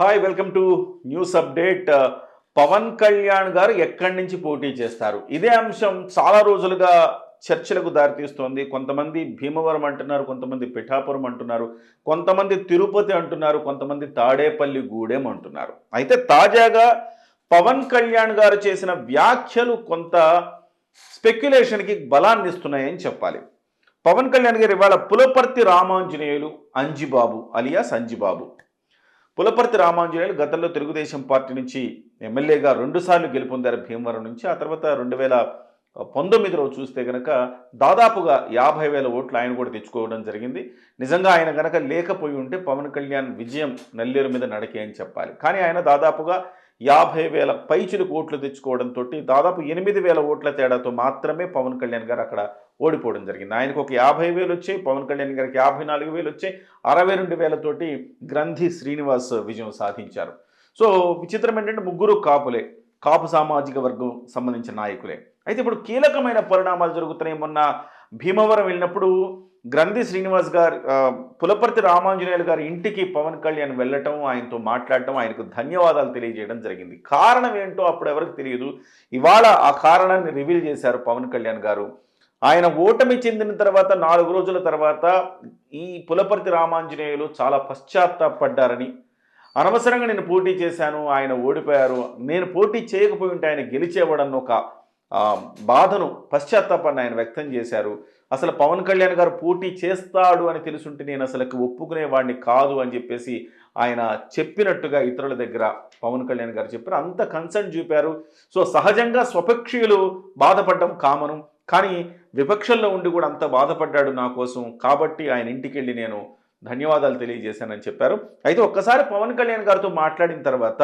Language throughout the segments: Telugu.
Hi welcome to news update Pawan Kalyan garu ఎక్కడి నుంచి పోటీ చేస్తారు? ఇదే అంశం చాలా రోజులుగా చర్చలకు దారితీస్తోంది. కొంతమంది భీమవరం అంటున్నారు కొంతమంది పిఠాపురం అంటున్నారు కొంతమంది తిరుపతి అంటున్నారు కొంతమంది తాడేపల్లి గూడెం అంటున్నారు. అయితే తాజాగా పవన్ కళ్యాణ్ గారు చేసిన వ్యాఖ్యలు కొంత స్పెక్యులేషన్కి బలాన్ని ఇస్తున్నాయని చెప్పాలి. పవన్ కళ్యాణ్ గారు ఇవాళ పులపర్తి రామాంజనేయులు అంజిబాబు అలియాస్ సంజిబాబు పులపర్తి రామాంజనేయులు గతంలో తెలుగుదేశం పార్టీ నుంచి ఎమ్మెల్యేగా రెండుసార్లు గెలుపొందారు భీమవరం నుంచి ఆ తర్వాత రెండు వేల పంతొమ్మిదిలో చూస్తే కనుక దాదాపుగా యాభై వేల ఓట్లు ఆయన కూడా తెచ్చుకోవడం జరిగింది. నిజంగా ఆయన కనుక లేకపోయి ఉంటే పవన్ కళ్యాణ్ విజయం నల్లేరు మీద నడకే అని చెప్పాలి. కానీ ఆయన దాదాపుగా యాభై వేల పైచులు ఓట్లు తెచ్చుకోవడంతో దాదాపు ఎనిమిది వేల ఓట్ల తేడాతో మాత్రమే పవన్ కళ్యాణ్ గారు అక్కడ ఓడిపోవడం జరిగింది. ఆయనకు ఒక యాభై వేలు వచ్చాయి పవన్ కళ్యాణ్ గారికి యాభై నాలుగు వేలు వచ్చాయి. అరవై రెండు వేలతోటి గ్రంథి శ్రీనివాస్ విజయం సాధించారు. సో విచిత్రం ఏంటంటే ముగ్గురు కాపులే కాపు సామాజిక వర్గం సంబంధించిన నాయకులే. అయితే ఇప్పుడు కీలకమైన పరిణామాలు జరుగుతున్నాయి. మొన్న భీమవరం వెళ్ళినప్పుడు గ్రంథి శ్రీనివాస్ గారు పులపర్తి రామాంజనేయులు గారి ఇంటికి పవన్ కళ్యాణ్ వెళ్ళటం ఆయనతో మాట్లాడటం ఆయనకు ధన్యవాదాలు తెలియజేయడం జరిగింది. కారణం ఏంటో అప్పుడు ఎవరికి తెలియదు. ఇవాళ ఆ కారణాన్ని రివీల్ చేశారు పవన్ కళ్యాణ్ గారు. ఆయన ఓటమి చెందిన తర్వాత నాలుగు రోజుల తర్వాత ఈ పులపర్తి రామాంజనేయులు చాలా పశ్చాత్తాపడ్డారని అనవసరంగా నేను పోటీ చేశాను ఆయన ఓడిపోయారు నేను పోటీ చేయకపోయి ఉంటే ఆయన గెలిచేవాడన్న ఒక బాధను పశ్చాత్తాపాన్ని ఆయన వ్యక్తం చేశారు. అసలు పవన్ కళ్యాణ్ గారు పోటీ చేస్తాడు అని తెలుసుంటే నేను అసలు ఒప్పుకునేవాడిని కాదు అని చెప్పేసి ఆయన చెప్పినట్టుగా ఇతరుల దగ్గర పవన్ కళ్యాణ్ గారు చెప్పారు అంత కన్సర్న్ చూపారు. సో సహజంగా స్వపక్షీయులు బాధపడడం కామను కానీ విపక్షంలో ఉండి కూడా అంత బాధపడ్డాడు నా కోసం కాబట్టి ఆయన ఇంటికి వెళ్ళి నేను ధన్యవాదాలు తెలియజేశానని చెప్పారు. అయితే ఒక్కసారి పవన్ కళ్యాణ్ గారితో మాట్లాడిన తర్వాత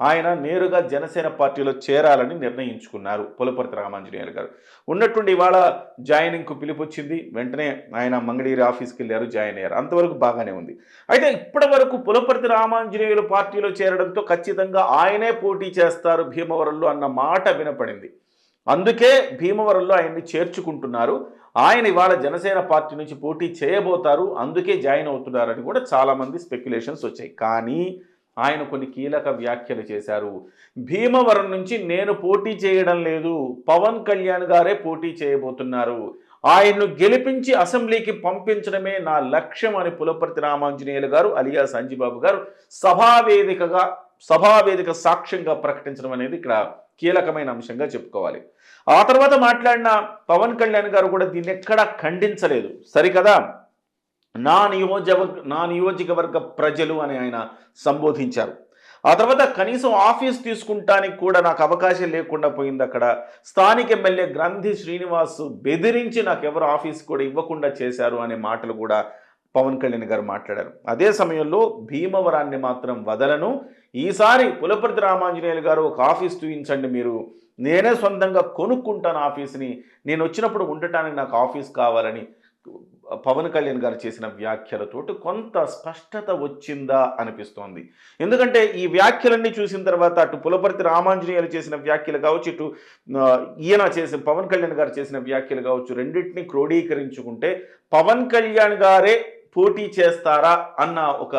ఆయన నేరుగా జనసేన పార్టీలో చేరాలని నిర్ణయించుకున్నారు. పులపర్తి రామాంజనేయులు గారు. ఉన్నట్టుండి ఇవాళ జాయినింగ్కు పిలుపొచ్చింది. వెంటనే ఆయన మంగళగిరి ఆఫీస్కి వెళ్ళారు జాయిన్ అయ్యారు. అంతవరకు బాగానే ఉంది. అయితే ఇప్పటి వరకు పులపర్తి రామాంజనేయులు పార్టీలో చేరడంతో ఖచ్చితంగా ఆయనే పోటీ చేస్తారు భీమవరంలో అన్న మాట వినపడింది. అందుకే భీమవరంలో ఆయన్ని చేర్చుకుంటున్నారు. ఆయన ఇవాళ జనసేన పార్టీ నుంచి పోటీ చేయబోతారు. అందుకే జాయిన్ అవుతున్నారని కూడా చాలామంది స్పెక్యులేషన్స్ వచ్చాయి. కానీ ఆయన కొన్ని కీలక వ్యాఖ్యలు చేశారు. భీమవరం నుంచి నేను పోటీ చేయడం లేదు. పవన్ కళ్యాణ్ గారే పోటీ చేయబోతున్నారు. ఆయన్ను గెలిపించి అసెంబ్లీకి పంపించడమే నా లక్ష్యం అని పులపర్తి రామాంజనేయులు గారు అలియా సంజీబాబు గారు సభావేదికగా సభావేదిక సాక్ష్యంగా ప్రకటించడం అనేది ఇక్కడ కీలకమైన అంశంగా చెప్పుకోవాలి. ఆ తర్వాత మాట్లాడిన పవన్ కళ్యాణ్ గారు కూడా దీన్ని ఎక్కడా ఖండించలేదు. సరికదా? నా నియోజక నా నియోజకవర్గ ప్రజలు అని ఆయన సంబోధించారు. ఆ తర్వాత కనీసం ఆఫీస్ తీసుకుంటానికి కూడా నాకు అవకాశం లేకుండా పోయింది అక్కడ. స్థానిక ఎమ్మెల్యే గ్రంథి శ్రీనివాస్ బెదిరించి నాకు ఎవరు ఆఫీస్ కూడా ఇవ్వకుండా చేశారు అనే మాటలు కూడా పవన్ కళ్యాణ్ గారు మాట్లాడారు. అదే సమయంలో భీమవరాన్ని మాత్రం వదలను. ఈసారి పులపర్తి రామాంజనేయులు గారు ఒక ఆఫీస్ చూపించండి మీరు. నేనే సొంతంగా కొనుక్కుంటాను ఆఫీస్ని. నేను వచ్చినప్పుడు ఉండటానికి నాకు ఆఫీస్ కావాలని పవన్ కళ్యాణ్ గారు చేసిన వ్యాఖ్యలతోటి కొంత స్పష్టత వచ్చిందా అనిపిస్తోంది. ఎందుకంటే ఈ వ్యాఖ్యలన్నీ చూసిన తర్వాత అటు పులపర్తి రామాంజనేయులు చేసిన వ్యాఖ్యలు కావచ్చు ఇటు ఈయన చేసిన పవన్ కళ్యాణ్ గారు చేసిన వ్యాఖ్యలు కావచ్చు రెండింటిని క్రోడీకరించుకుంటే పవన్ కళ్యాణ్ గారే పోటీ చేస్తారా అన్న ఒక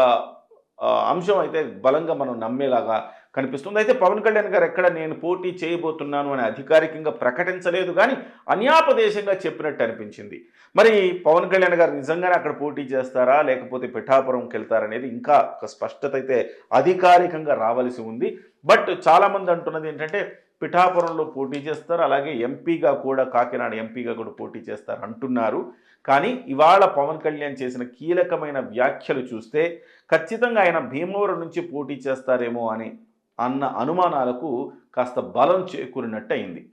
అంశం అయితే బలంగా మనం నమ్మేలాగా కనిపిస్తుంది. అయితే పవన్ కళ్యాణ్ గారు ఎక్కడ నేను పోటీ చేయబోతున్నాను అని అధికారికంగా ప్రకటించలేదు కానీ అన్యాపదేశంగా చెప్పినట్టు అనిపించింది. మరి పవన్ కళ్యాణ్ గారు నిజంగానే అక్కడ పోటీ చేస్తారా? లేకపోతే పిఠాపురంకి వెళ్తారనేది ఇంకా ఒక స్పష్టత అయితే అధికారికంగా రావాల్సి ఉంది. బట్ చాలామంది అంటున్నది ఏంటంటే పిఠాపురంలో పోటీ చేస్తారు అలాగే ఎంపీగా కూడా కాకినాడ ఎంపీగా కూడా పోటీ చేస్తారు అంటున్నారు. కానీ ఇవాళ పవన్ కళ్యాణ్ చేసిన కీలకమైన వ్యాఖ్యలు చూస్తే ఖచ్చితంగా ఆయన భీమవరం నుంచి పోటీ చేస్తారేమో అని అన్న అనుమానాలకు కాస్త బలం చేకూరినట్టయింది.